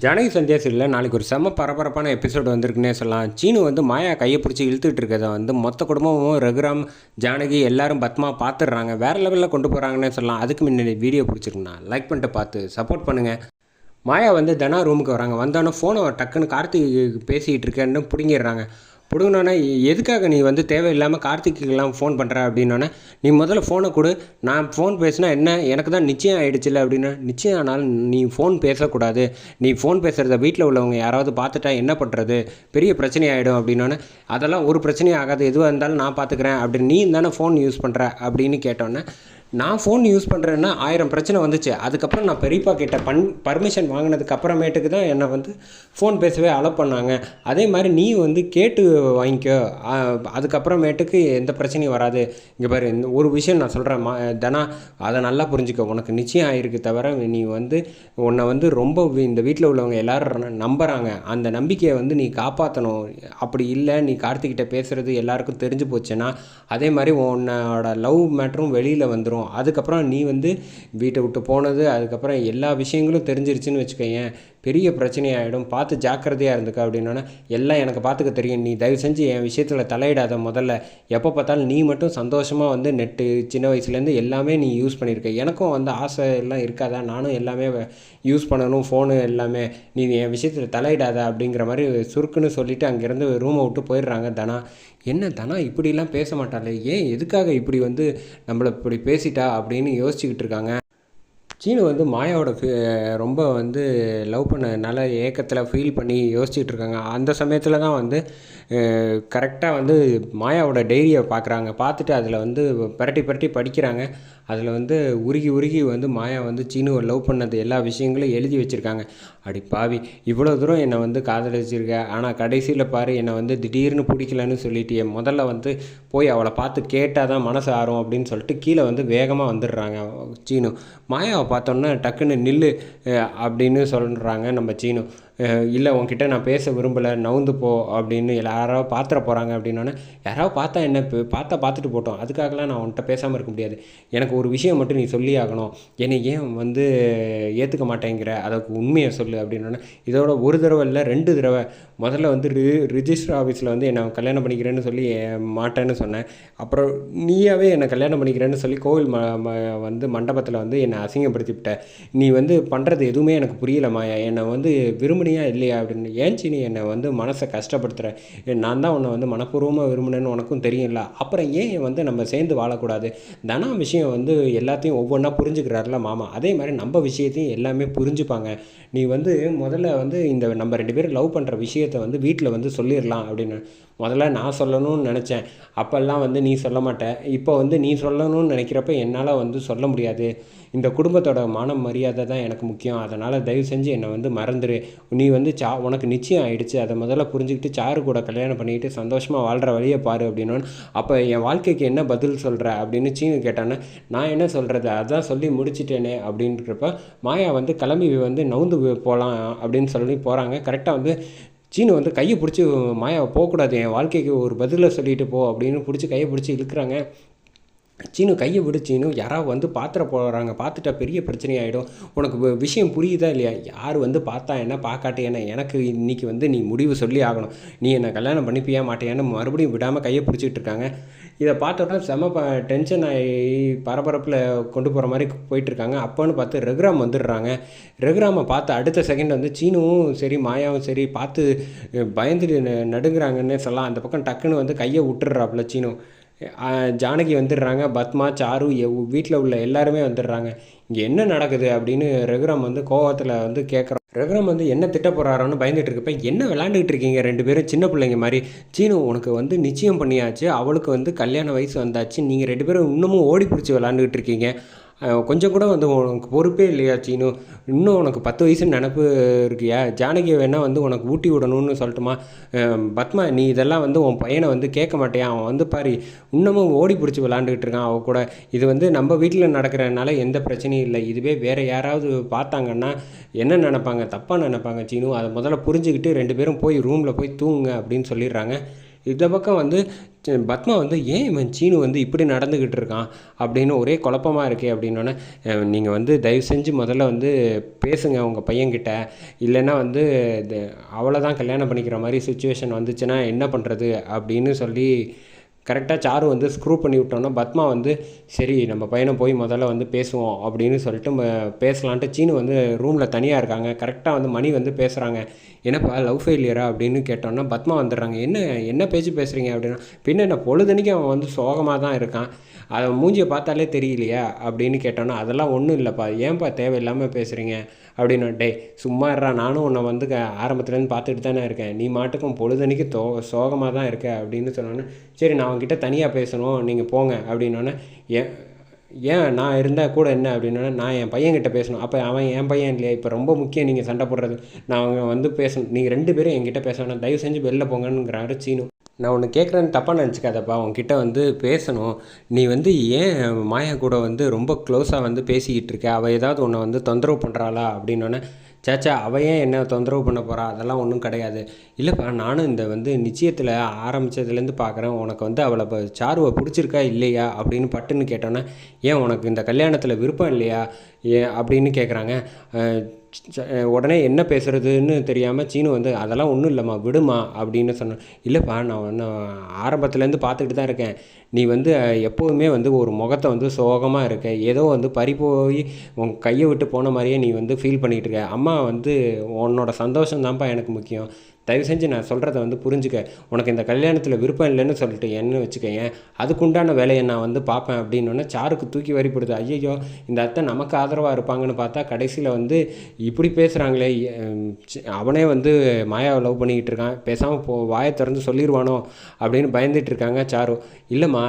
ஜனகி சந்தேசத்தில் நாளைக்கு ஒரு செம்ம பரபரப்பான எபிசோடு வந்திருக்குன்னே சொல்லலாம். சீனு வந்து மாயா கையை பிடிச்சி இழுத்துட்டு இருக்கதை வந்து மொத்த குடும்பமும் ரகுராம் ஜானகி எல்லாரும் பத்மா பார்த்துடுறாங்க. வேறு லெவலில் கொண்டு போகிறாங்கன்னே சொல்லலாம். அதுக்கு முன்னாடி வீடியோ பிடிச்சிருக்குண்ணா. லைக் பண்ணிட்டு பார்த்து சப்போர்ட் பண்ணுங்கள் மாயா வந்து தனா ரூமுக்கு வராங்க. வந்தோடனே ஃபோனை டக்குன்னு கார்த்திக் பேசிகிட்டு இருக்கேன்னு பிடுங்கிடுறாங்க. பிடுங்கினோன்னே எதுக்காக நீ வந்து தேவையில்லாமல் கார்த்திக்குலாம் ஃபோன் பண்ணுற அப்படின்னோடனே நீ முதல்ல ஃபோனை கொடு. நான் ஃபோன் பேசினா என்ன? எனக்கு தான் நிச்சயம் ஆகிடுச்சில்ல அப்படின்னா. நிச்சயம் ஆனாலும் நீ ஃபோன் பேசக்கூடாது. நீ ஃபோன் பேசுகிறத வீட்டில் உள்ளவங்க யாராவது பார்த்துட்டா என்ன பண்ணுறது பெரிய பிரச்சனை ஆகிடும் அப்படின்னோடனே அதெல்லாம் ஒரு பிரச்சனையும் ஆகாது. எதுவாக இருந்தாலும் நான் பார்த்துக்கிறேன். அப்படின்னு நீ தானே ஃபோன் யூஸ் பண்ணுற அப்படின்னு கேட்டோன்னே நான் ஃபோன் யூஸ் பண்ணுறேன்னா ஆயிரம் பிரச்சனை வந்துச்சு. அதுக்கப்புறம் நான் பெரியப்பா கிட்ட பன் பர்மிஷன் வாங்கினதுக்கு அப்புறமேட்டுக்கு தான் என்னை வந்து ஃபோன் பேசவே அலோவ் பண்ணாங்க. அதே மாதிரி நீ வந்து கேட்டு வாங்கிக்கோ. அதுக்கப்புறமேட்டுக்கு எந்த பிரச்சனையும் வராது. இங்கே பாரு இந்த ஒரு விஷயம் நான் சொல்கிறேன் மா தனா அதை நல்லா புரிஞ்சுக்கோ. உனக்கு நிச்சயம் ஆயிருக்கு தவிர நீ வந்து உன்னை வந்து ரொம்ப இந்த வீட்டில் உள்ளவங்க எல்லோரும் நம்புகிறாங்க அந்த நம்பிக்கையை வந்து நீ காப்பாற்றணும் அப்படி இல்லை நீ கார்த்திகிட்ட பேசுகிறது எல்லாருக்கும் தெரிஞ்சு போச்சுன்னா அதே மாதிரி உன்னோட லவ் மேட்டரும் வெளியில் வந்துடும் அதுக்கப்புறம் நீ வந்து வீட்டை விட்டு போனது அதுக்கப்புறம் எல்லா விஷயங்களும் தெரிஞ்சிருச்சுன்னு வச்சுக்கோயேன். பெரிய பிரச்சனையாயிடும். பார்த்து ஜாக்கிரதையாக இருந்துக்க அப்படின்னோடனே எல்லாம் எனக்கு பார்த்துக்க தெரியும். நீ தயவு செஞ்சு என் விஷயத்தில் தலையிடாத முதல்ல. எப்போ பார்த்தாலும் நீ மட்டும் சந்தோஷமாக வந்து நெட்டு சின்ன வயசுலேருந்து எல்லாமே நீ யூஸ் பண்ணியிருக்க. எனக்கும் வந்து ஆசை எல்லாம் இருக்காதா? நானும் எல்லாமே யூஸ் பண்ணணும். ஃபோனு எல்லாமே. நீ என் விஷயத்தில் தலையிடாத அப்படிங்கிற மாதிரி சுருக்குன்னு சொல்லிவிட்டு அங்கேருந்து ரூமை விட்டு போயிடுறாங்க தனா. என்ன தனா இப்படிலாம் பேச மாட்டாளே? ஏன் எதுக்காக இப்படி வந்து நம்மளை இப்படி பேசிட்டா? அப்படின்னு யோசிச்சுக்கிட்டு இருக்காங்க. சீனு வந்து மாயாவோட ரொம்ப வந்து லவ் பண்ணதுனால ஏக்கத்தில் ஃபீல் பண்ணி யோசிச்சுட்டு இருக்காங்க அந்த சமயத்தில் தான் வந்து கரெக்டாக வந்து மாயாவோட டைரியை பார்க்குறாங்க பார்த்துட்டு அதில் வந்து பரட்டி பரட்டி படிக்கிறாங்க. அதில் வந்து உருகி உருகி வந்து மாயா வந்து சீனுவை லவ் பண்ணது எல்லா விஷயங்களும் எழுதி வச்சுருக்காங்க. அடி பாவி இவ்வளோ தூரம் என்னை வந்து காதலிச்சிருக்க. ஆனால் கடைசியில் பாரு என்னை வந்து திடீர்னு பிடிக்கலன்னு சொல்லிட்டு முதல்ல வந்து போய் அவளை பார்த்து கேட்டால் தான் மனசு ஆறும் அப்படின்னு சொல்லிட்டு கீழே வந்து வேகமாக வந்துடுறாங்க சீனு. மாயாவை பார்த்தோன்னா டக்குன்னு நில்லு அப்படின்னு சொல்கிறாங்க நம்ம சீனு. இல்லை உன்கிட்ட நான் பேச விரும்பலை நவுந்து போ அப்படின்னு யாராவது பாத்திர போகிறாங்க அப்படின்னோடனே யாராவது பார்த்தா என்ன? இப்போ பார்த்தா பார்த்துட்டு போட்டோம். அதுக்காகலாம் நான் உன்கிட்ட பேசாமல் இருக்க முடியாது. எனக்கு ஒரு விஷயம் மட்டும் நீ சொல்லி ஆகணும். என்னை ஏன் வந்து ஏற்றுக்க மாட்டேங்கிற? அதுக்கு உண்மையை சொல்லு அப்படின்னோடனே இதோட ஒரு தடவை இல்லை ரெண்டு தடவை. முதல்ல வந்து ரி ரிஜிஸ்டர் ஆஃபீஸில் வந்து என்னை கல்யாணம் பண்ணிக்கிறேன்னு சொல்லி மாட்டேன்னு சொன்னேன். அப்புறம் நீயாவே என்னை கல்யாணம் பண்ணிக்கிறேன்னு சொல்லி கோவில் ம வந்து மண்டபத்தில் வந்து என்னை அசிங்கப்படுத்தி விட்ட. நீ வந்து பண்ணுறது எதுவுமே எனக்கு புரியல மாயா. என்னை வந்து விரும்புனியா இல்லையா அப்படின்னு? ஏன் சீனி என்னை வந்து மனசை கஷ்டப்படுத்துகிற நான் தான் உன்னை வந்து மனப்பூர்வமாக விரும்பினேன்னு உனக்கும் தெரியும்ல. அப்புறம் ஏன் வந்து நம்ம சேர்ந்து வாழக்கூடாது? தனா விஷயம் வந்து எல்லாத்தையும் ஒவ்வொன்றா புரிஞ்சுக்கிறாருல மாமா. அதே மாதிரி நம்ம விஷயத்தையும் எல்லாமே புரிஞ்சுப்பாங்க. நீ வந்து முதல்ல வந்து இந்த நம்ம ரெண்டு பேரும் லவ் பண்ணுற விஷயத்தை வந்து வீட்டில் வந்து சொல்லிடலாம் அப்படின்னு. முதல்ல நான் சொல்லணும்னு நினச்சேன். அப்போல்லாம் வந்து நீ சொல்ல மாட்டேன் இப்போ வந்து நீ சொல்லணும்னு நினைக்கிறப்ப என்னால் வந்து சொல்ல முடியாது. இந்த குடும்பத்தோட மானம் மரியாதை தான் எனக்கு முக்கியம். அதனால் தயவு செஞ்சு என்னை வந்து மறந்துடு நீ வந்து சா உனக்கு நிச்சயம் ஆயிடுச்சு. அதை முதல்ல புரிஞ்சுக்கிட்டு சாரு கூட கல்யாணம் பண்ணிக்கிட்டு சந்தோஷமாக வாழ்கிற வழியை பாரு அப்படின்னோன்னு அப்போ என் வாழ்க்கைக்கு என்ன பதில் சொல்கிற அப்படின்னு சீனு கேட்டானே நான் என்ன சொல்கிறது அதான் சொல்லி முடிச்சிட்டேனே அப்படின்றப்ப மாயா வந்து கிளம்பி வந்து நவுந்து போகலாம் அப்படின்னு சொல்லி போகிறாங்க கரெக்டாக வந்து சீனு வந்து கையை பிடிச்சி மாயா போகக்கூடாது. என் வாழ்க்கைக்கு ஒரு பதிலை சொல்லிட்டு போ அப்படின்னு பிடிச்சி கையை பிடிச்சி இழுக்கிறாங்க. சீனு கையை விடு சீனு. யாராவது வந்து பாத்திர போகிறாங்க பார்த்துட்டா பெரிய பிரச்சனையாயிடும். உனக்கு விஷயம் புரியுதா இல்லையா? யார் வந்து பார்த்தா என்ன பார்க்காட்டி என்ன? எனக்கு இன்னைக்கு வந்து நீ முடிவு சொல்லி ஆகணும். நீ என்னை கல்யாணம் பண்ணிப்பியா மாட்டியான்னு மறுபடியும் விடாமல் கையை பிடிச்சிட்டு இருக்காங்க. இதை பார்த்த உடனே செம ப டென்ஷன் ஆகி பரபரப்பில் கொண்டு போகிற மாதிரி போயிட்டுருக்காங்க அப்போன்னு பார்த்து ரகுராம் வந்துடுறாங்க. ரகுராமை பார்த்து அடுத்த செகண்ட் வந்து சீனுவும் சரி மாயாவும் சரி பார்த்து பயந்து பயந்துட்டு நடுங்குறாங்கன்னே சொல்லலாம். அந்த பக்கம் டக்குன்னு வந்து கையை விட்டுடுறாப்புல சீனு. ஜானகி வந்துடுறாங்க பத்மா சாரு வீட்டில் உள்ள எல்லாருமே வந்துடுறாங்க. இங்கே என்ன நடக்குது அப்படின்னு ரகுராம் வந்து கோவத்தில் வந்து கேட்குறோம் ரகுராம் வந்து என்ன திட்ட போகிறாரோன்னு பயந்துட்டு இருக்கப்ப என்ன விளாண்டுக்கிட்டு இருக்கீங்க ரெண்டு பேரும் சின்ன பிள்ளைங்க மாதிரி? சீனு உனக்கு வந்து நிச்சயம் பண்ணியாச்சு அவளுக்கு வந்து கல்யாண வயசு வந்தாச்சு நீங்கள் ரெண்டு பேரும் இன்னமும் ஓடி பிடிச்சி விளாண்டுக்கிட்டு இருக்கீங்க. கொஞ்சம் கூட வந்து உனக்கு பொறுப்பே இல்லையா சீனு? இன்னும் உனக்கு பத்து வயசு நினப்பு இருக்கியா? ஜானகியை வேணால் வந்து உனக்கு ஊட்டி விடணும்னு சொல்லட்டுமா? பத்மா நீ இதெல்லாம் வந்து உன் பையனை வந்து கேட்க மாட்டேன் அவன் வந்து பாரு இன்னமும் ஓடி பிடிச்சி விளாண்டுக்கிட்டு இருக்கான் அவள் கூட. இது வந்து நம்ம வீட்டில் நடக்கிறனால எந்த பிரச்சனையும் இல்லை. இதுவே வேறு யாராவது பார்த்தாங்கன்னா என்ன நினப்பாங்க? தப்பாக நினப்பாங்க சீனு? அதை முதல்ல புரிஞ்சுக்கிட்டு ரெண்டு பேரும் போய் ரூமில் போய் தூங்குங்க அப்படின்னு சொல்லிடுறாங்க. இந்த பக்கம் வந்து பத்மா வந்து ஏன் இவன் சீனு வந்து இப்படி நடந்துக்கிட்டு இருக்கான்? அப்படின்னு ஒரே குழப்பமா இருக்கே அப்படின்னோடனே நீங்கள் வந்து தயவு செஞ்சு முதல்ல வந்து பேசுங்க உங்கள் பையன்கிட்ட. இல்லைன்னா வந்து அவளை தான் கல்யாணம் பண்ணிக்கிற மாதிரி சுச்சுவேஷன் வந்துச்சுன்னா என்ன பண்ணுறது அப்படின்னு சொல்லி கரெக்டாக சாரு வந்து ஸ்க்ரூ பண்ணி விட்டோன்னா பத்மா வந்து சரி நம்ம பையனை போய் முதல்ல வந்து பேசுவோம் அப்படின்னு சொல்லிட்டு பேசலான்ட்டு சீனு வந்து ரூமில் தனியாக இருக்காங்க. கரெக்டாக வந்து மணி வந்து பேசுகிறாங்க என்னப்பா லவ் ஃபெயிலியரா அப்படின்னு கேட்டோன்னா பத்மா வந்துடுறாங்க. என்ன என்ன பேச்சு பேசுகிறீங்க அப்படின்னா பின்ன என்ன பொழுதுனைக்கு அவன் வந்து சோகமாக தான் இருக்கான். அதை மூஞ்சியை பார்த்தாலே தெரியலையா? அப்படின்னு கேட்டோன்னா அதெல்லாம் ஒன்றும் இல்லைப்பா. ஏன்ப்பா தேவையில்லாமல் பேசுகிறீங்க அப்படின்னு. டேய் சும்மா இருறா நானும் உன்னை வந்து ஆரம்பத்துலேருந்து பார்த்துட்டு தானே இருக்கேன். நீ மாட்டுக்கும் பொழுதனைக்கு தோ சோகமாக தான் இருக்க அப்படின்னு சொன்னோன்னே சரி நான் அவங்ககிட்ட தனியாக பேசணும் நீங்கள் போங்க அப்படின்னோடனே ஏன் ஏன் நான் இருந்தால் கூட என்ன அப்படின்னா நான் என் பையன்கிட்ட பேசணும். அப்போ அவன் என் பையன் இல்லையா? இப்போ ரொம்ப முக்கியம் நீங்கள் சண்டை போடுறது. நான் அவங்க வந்து பேசணும் நீங்கள் ரெண்டு பேரும் என்கிட்ட பேசணும் தயவு செஞ்சு வெளில போங்கன்னுங்கிறாரு சீனு. நான் ஒன்று கேட்குறேன்னு தப்பாக நினச்சிக்காதப்பா. உன்கிட்ட வந்து பேசணும். நீ வந்து ஏன் மாயா கூட வந்து ரொம்ப க்ளோஸாக வந்து பேசிக்கிட்டு இருக்க? அவள் ஏதாவது உன்னை வந்து தொந்தரவு பண்ணுறாளா அப்படின்னோடனே சேச்சா அவள் ஏன் என்ன தொந்தரவு பண்ண போகிறா அதெல்லாம் ஒன்றும் கிடையாது. இல்லைப்பா நானும் இந்த வந்து நிச்சயத்தில் ஆரம்பித்ததுலேருந்து பார்க்குறேன் உனக்கு வந்து அவளை இப்போ சாருவை பிடிச்சிருக்கா இல்லையா? அப்படின்னு பட்டுன்னு கேட்டோன்னே ஏன் உனக்கு இந்த கல்யாணத்தில் விருப்பம் இல்லையா? ஏன் அப்படின்னு கேட்குறாங்க உடனே என்ன பேசுகிறதுன்னு தெரியாமல் சீனு வந்து அதெல்லாம் ஒன்றும் இல்லைம்மா விடுமா அப்படின்னு சொன்னேன் இல்லைப்பா நான் ஒன்று ஆரம்பத்துலேருந்து பார்த்துக்கிட்டு தான் இருக்கேன். நீ வந்து எப்போதுமே வந்து ஒரு முகத்தை வந்து சோகமாக இருக்க. ஏதோ வந்து பறி போய் உன் கையை விட்டு போன மாதிரியே நீ வந்து ஃபீல் பண்ணிகிட்டு இருக்க. அம்மா வந்து உன்னோட சந்தோஷம் தான்ப்பா எனக்கு முக்கியம். தயவு செஞ்சு நான் சொல்கிறத வந்து புரிஞ்சுக்க. உனக்கு இந்த கல்யாணத்தில் விருப்பம் இல்லைன்னு சொல்லிட்டு என்ன வச்சுக்கேன் அதுக்குண்டான வேலையை நான் வந்து பார்ப்பேன் அப்படின்னு சாருக்கு தூக்கி வரிப்படுது. ஐயோ இந்த அத்தை நமக்கு ஆதரவாக இருப்பாங்கன்னு பார்த்தா கடைசியில் வந்து இப்படி பேசுகிறாங்களே அவனே வந்து மாயாவை லவ் பண்ணிக்கிட்டு இருக்கான். பேசாமல் போ வாயை திறந்து சொல்லிடுவானோ அப்படின்னு பயந்துட்டு இருக்காங்க சாரு. இல்லைம்மா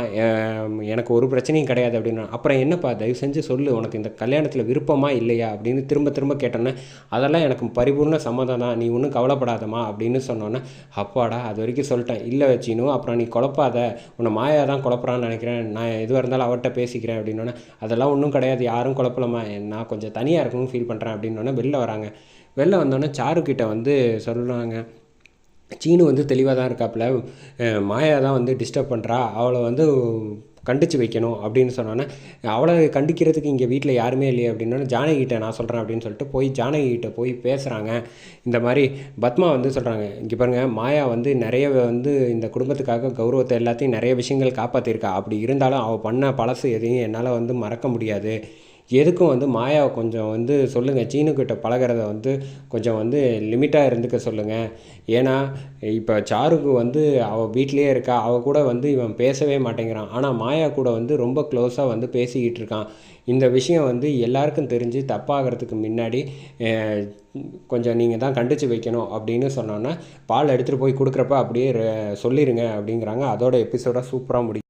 எனக்கு ஒரு பிரச்சனையும் கிடையாது அப்படின்னு. அப்புறம் என்னப்பா தயவு செஞ்சு சொல்லு. உனக்கு இந்த கல்யாணத்தில் விருப்பமா இல்லையா அப்படின்னு திரும்ப திரும்ப கேட்டோன்னே அதெல்லாம் எனக்கு பரிபூர்ண சம்மதம் தான். நீ ஒன்றும் கவலைப்படாதம்மா அப்படின்னு அப்படின்னு சொன்னோன்னே அப்பாடா அது வரைக்கும் சொல்லிட்டேன். இல்லை வச்சினும் அப்புறம் நீ குழப்பாத. உன்னை மாயா தான் குழப்பறான்னு நினைக்கிறேன். நான் எதுவாக இருந்தாலும் அவர்கிட்ட பேசிக்கிறேன். அப்படின்னோடனே அதெல்லாம் ஒன்றும் கிடையாது. யாரும் குழப்பலம்மா. நான் கொஞ்சம் தனியாக இருக்கணும்னு ஃபீல் பண்ணுறேன் அப்படின்னோடனே வெளில வராங்க. வெளில வந்தோடனே சாருக்கிட்ட வந்து சொல்கிறாங்க சீனு வந்து தெளிவாக தான் இருக்காப்புல மாயா தான் வந்து டிஸ்டர்ப் பண்ணுறா அவளை வந்து கண்டிச்சு வைக்கணும் அப்படின்னு சொன்னோன்னே அவளை கண்டிக்கிறதுக்கு இங்கே வீட்டில் யாருமே இல்லையே அப்படின்னா ஜானகிட்ட நான் சொல்கிறேன் அப்படின்னு சொல்லிட்டு போய் ஜானகிட்ட போய் பேசுகிறாங்க இந்த மாதிரி பத்மா வந்து சொல்கிறாங்க இங்கே பாருங்கள் மாயா வந்து நிறைய வந்து இந்த குடும்பத்துக்காக கௌரவத்தை எல்லாத்தையும் நிறைய விஷயங்கள் காப்பாற்றிருக்கா அப்படி இருந்தாலும் அவள் பண்ண பழசு எதையும் என்னால் வந்து மறக்க முடியாது. எதுக்கும் வந்து மாயாவை கொஞ்சம் வந்து சொல்லுங்கள் சீனுக்கிட்ட பழகிறத வந்து கொஞ்சம் வந்து லிமிட்டாக இருந்துக்க சொல்லுங்கள் ஏன்னா இப்போ சாருக்கு வந்து அவள் வீட்டிலேயே இருக்கா அவள் கூட வந்து இவன் பேசவே மாட்டேங்கிறான். ஆனால் மாயா கூட வந்து ரொம்ப க்ளோஸாக வந்து பேசிக்கிட்டு இருக்கான். இந்த விஷயம் வந்து எல்லாருக்கும் தெரிஞ்சு தப்பாகிறதுக்கு முன்னாடி கொஞ்சம் நீங்கள் தான் கண்டித்து வைக்கணும் அப்படின்னு சொன்னோன்னா பால் எடுத்துகிட்டு போய் கொடுக்குறப்ப அப்படியே சொல்லிடுங்க அப்படிங்கிறாங்க. அதோட எபிசோட சூப்பராக முடியும்